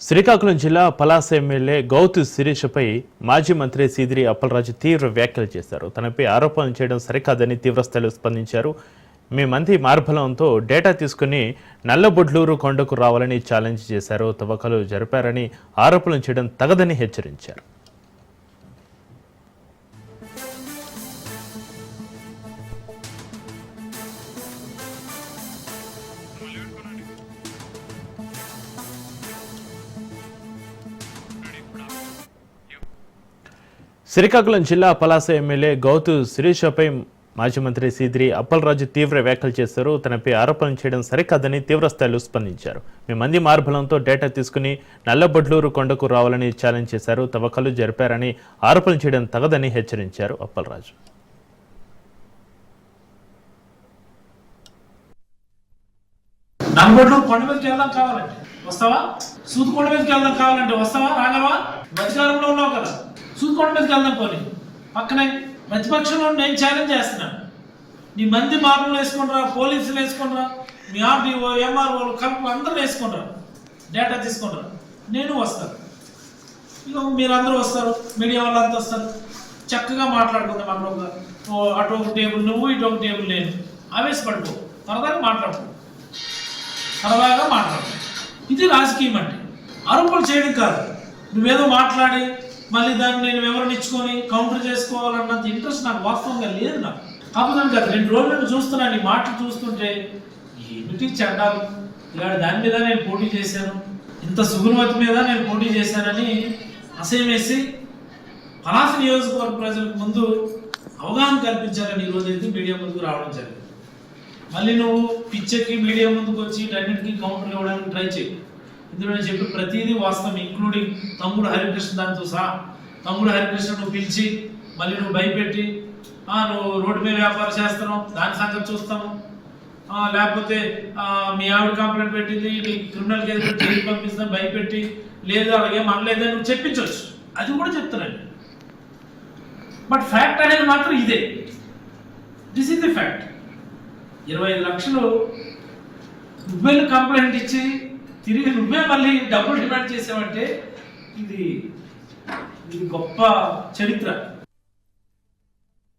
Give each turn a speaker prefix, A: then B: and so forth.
A: శ్రీకాకుళం జిల్లా పలాస ఎమ్మెల్యే గౌతు శిరీషపై మాజీ మంత్రి సీదిరి అప్పలరాజు తీవ్ర వ్యాఖ్యలు చేశారు. తనపై ఆరోపణలు చేయడం సరికాదని తీవ్రస్థాయిలో స్పందించారు. మీ మంత్రి మార్బలంతో డేటా తీసుకుని నల్లబొడ్లూరు కొండకు రావాలని ఛాలెంజ్ చేశారు. తవ్వకాలు జరిపారని ఆరోపణలు చేయడం తగదని హెచ్చరించారు. శ్రీకాకుళం జిల్లా పలాస ఎమ్మెల్యే గౌతు శిరీషపై మాజీ మంత్రి సీదిరి అప్పలరాజు తీవ్ర వ్యాఖ్యలు చేశారు. తనపై ఆరోపణలు చేయడం సరికాదని తీవ్రస్థాయిలో స్పందించారు. మీ మంది మార్బలంతో డేటా తీసుకుని నల్లబొడ్లూరు కొండకు రావాలని ఛాలెంజ్ చేశారు. తవ్వకాలు జరిపారని ఆరోపణలు చేయడం తగదని హెచ్చరించారు అప్పలరాజు.
B: నల్లబొడ్లూరు కొండ మీదకి వెళ్దాం కావాలంటే. వస్తావా? సూతు కొండ మీదకి వెళ్దాం కావాలంటే. వస్తావా? రాగలవా? మధ్యకాలంలో ఉన్నావు కదా. కొండ మీదకి వెళ్దాం పోనీ. పక్కనే ప్రతిపక్షంలో నేను ఛాలెంజ్ చేస్తున్నాను నీ మంది మార్పులు వేసుకుంటారా పోలీసులు వేసుకుంటారా మీ ఆర్డీఓ ఎంఆర్ఓ కలుపు అందరూ వేసుకుంటారు డేటా తీసుకుంటారు నేను వస్తాను. ఇక మీరందరూ వస్తారు మీడియా వాళ్ళంతా వస్తారు. చక్కగా మాట్లాడుకుందాం అక్కడ ఒక ఓ అటు ఒక టేబుల్ నువ్వు ఇటు ఒక టేబుల్ నేను. ఆవేశపడిపో. సరదాగా మాట్లాడుకో. సరదాగా మాట్లాడు ఇది రాజకీయం అంటే. అరుపులు చేయడం కాదు. నువ్వేదో మాట్లాడి మళ్ళీ దాన్ని నేను వివరణ ఇచ్చుకొని కౌంటర్ చేసుకోవాలన్నంత ఇంట్రెస్ట్ నాకు వాస్తవంగా లేదు నాకు. కాకపోతే కదా రెండు రోజుల నుండి చూస్తున్నాను నీ మాటలు చూస్తుంటే ఏమిటి చెడ్డాలు ఇలాంటి దాని మీద నేను పోటీ చేశాను. ఇంత సుగుణవతి మీద నేను పోటీ చేశానని అసహ్యం వేసి పలాస నియోజకవర్గ ప్రజలకు ముందు అవగాహన కల్పించాలని ఈరోజు అయితే మీడియా ముందుకు రావడం జరిగింది. మళ్ళీ నువ్వు పిక్చర్కి మీడియా ముందుకు వచ్చి వీటన్నిటికీ కౌంటర్ ఇవ్వడానికి ట్రై చేయి ఇందులో నేను చెప్పి ప్రతిదీ వాస్తవం ఇంక్లూడింగ్ తమ్ముడు హరికృష్ణ దాంతో సహా. తమ్ముడు హరికృష్ణ నువ్వు పిలిచి మళ్ళీ నువ్వు భయపెట్టి నువ్వు రోడ్డు మీద వ్యాపారం చేస్తున్నావు దాని సంగతి చూస్తాము. లేకపోతే మీ ఆవిడ కంప్లైంట్ పెట్టింది నీ క్రిమినల్ కేసు జైలు పంపిస్తాం భయపెట్టి లేదు అలాగే మనలేదని నువ్వు చెప్పించవచ్చు. అది కూడా చెప్తున్నాను బట్ ఫ్యాక్ట్ అనేది మాత్రం ఇదే. దిస్ ఇస్ ది ఫ్యాక్ట్ ఇరవై ఐదు లక్షలు నువ్వే కంప్లైంట్ ఇచ్చి తిరిగి నువ్వే మళ్ళీ డబ్బులు డిమాండ్ చేసావంటే ఇది ఇది గొప్ప చరిత్ర.